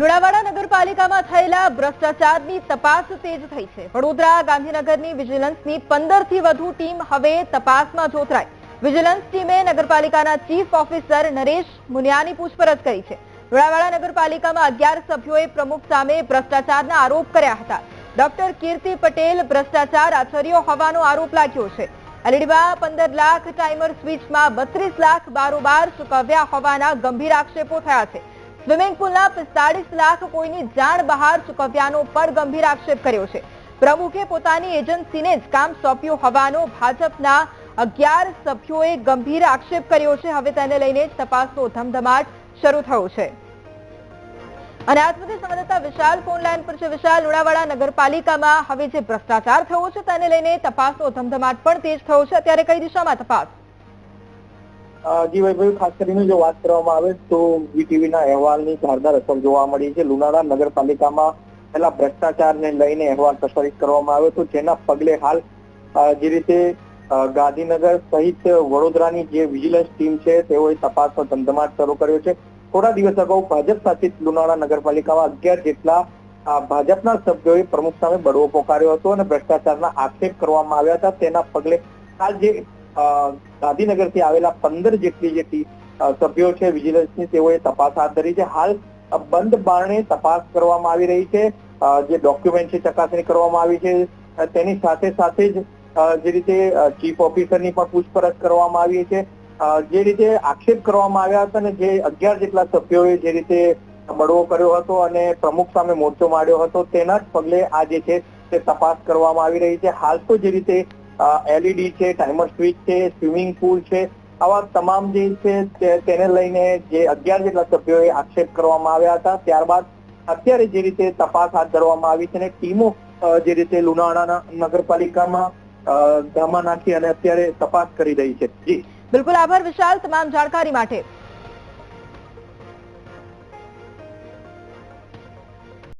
લુણાવાડા નગરપાલિકામાં થયેલા ભ્રષ્ટાચારની તપાસ તેજ થઈ છે. વડોદરા ગાંધીનગરની વિજિલન્સની પંદર વધુ ટીમ હવે તપાસમાં જોતરાઈ. વિજિલન્સ ટીમે નગરપાલિકાના ચીફ ઓફિસર નરેશ મુનિયાની પૂછપરછ કરી છે. લુણાવાડા નગરપાલિકામાં અગિયાર સભ્યોએ પ્રમુખ સામે ભ્રષ્ટાચારના આરોપ કર્યા હતા. ડોક્ટર કીર્તિ પટેલ ભ્રષ્ટાચાર આચર્યો હોવાનો આરોપ લાગ્યો છે. એલઈડીમાં પંદર લાખ ટાઈમર સ્વિચમાં બત્રીસ લાખ બારોબાર ચૂકવ્યા હોવાના ગંભીર આક્ષેપો થયા છે. સ્વિમિંગ પુલના પિસ્તાળીસ લાખ કોઈની જાણ બહાર ચૂકવ્યાનો પણ ગંભીર આક્ષેપ કર્યો છે. પ્રમુખે પોતાની એજન્સીને જ કામ સોંપ્યું હોવાનો ભાજપના અગિયાર સભ્યોએ ગંભીર આક્ષેપ કર્યો છે. હવે તેને લઈને તપાસનો ધમધમાટ શરૂ થયો છે. અને આ સાથે સંવાદદાતા વિશાલ ફોન લાઈન પર છે. વિશાલ, લુણાવાડા નગરપાલિકામાં હવે જે ભ્રષ્ટાચાર થયો છે તેને લઈને તપાસનો ધમધમાટ પણ તેજ થયો છે. અત્યારે કઈ દિશામાં તપાસ? અ, ખાસ કરીને જો વાત કરવામાં આવે તો વીટીવીના અહેવાલની ધારદાર અસર જોવા મળી છે. લુણાવાડા નગરપાલિકામાં પહેલા ભ્રષ્ટાચારને લઈને અહેવાલ પ્રસારિત કરવામાં આવ્યો હતો. જેના પગલે હાલ જે રીતે ગાંધીનગર સહિત વડોદરાની જે વિજિલન્સ ટીમ છે તેઓએ તપાસનો ધમધમાટ શરૂ કર્યો છે. થોડા દિવસ અગાઉ ભાજપ શાસિત લુણાવાડા નગરપાલિકામાં અગિયાર જેટલા ભાજપના સભ્યોએ પ્રમુખ સામે બળવો પોકાર્યો હતો અને ભ્રષ્ટાચારના આક્ષેપ કરવામાં આવ્યા હતા. તેના પગલે હાલ જે ગાંધીનગરથી આવેલા પંદર જેટલી જે સભ્યો છે, વિજિલન્સની તેઓએ તપાસ હાથ ધરી છે. હાલ બંધ બારણે તપાસ કરવામાં આવી રહી છે. જે ડોક્યુમેન્ટ છે, ચકાસણી કરવામાં આવી છે. તેની સાથે સાથે જ જે રીતે ચીફ ઓફિસરની પણ પૂછપરછ કરવામાં આવી છે. જે રીતે આક્ષેપ કરવામાં આવ્યા હતા અને જે અગિયાર જેટલા સભ્યોએ જે રીતે બળવો કર્યો હતો અને પ્રમુખ સામે મોરચો માંડ્યો હતો, તેના જ પગલે આ જે છે, તે તપાસ કરવામાં આવી રહી છે. હાલ તો જે રીતે એલઈડી છે ટાઈમર સ્વિચ છે સ્વિમિંગ પુલ છે, આવા તમામ જે છે તેને લઈને જે અગિયાર જેટલા સભ્યોએ આક્ષેપ કરવામાં આવ્યા હતા, ત્યારબાદ અત્યારે જે રીતે તપાસ હાથ ધરવામાં આવી છે અને ટીમો જે રીતે લુણાવાડા નગરપાલિકામાં ધામા નાખી અને અત્યારે તપાસ કરી રહી છે. જી. બિલકુલ આભાર વિશાલ, તમામ જાણકારી માટે.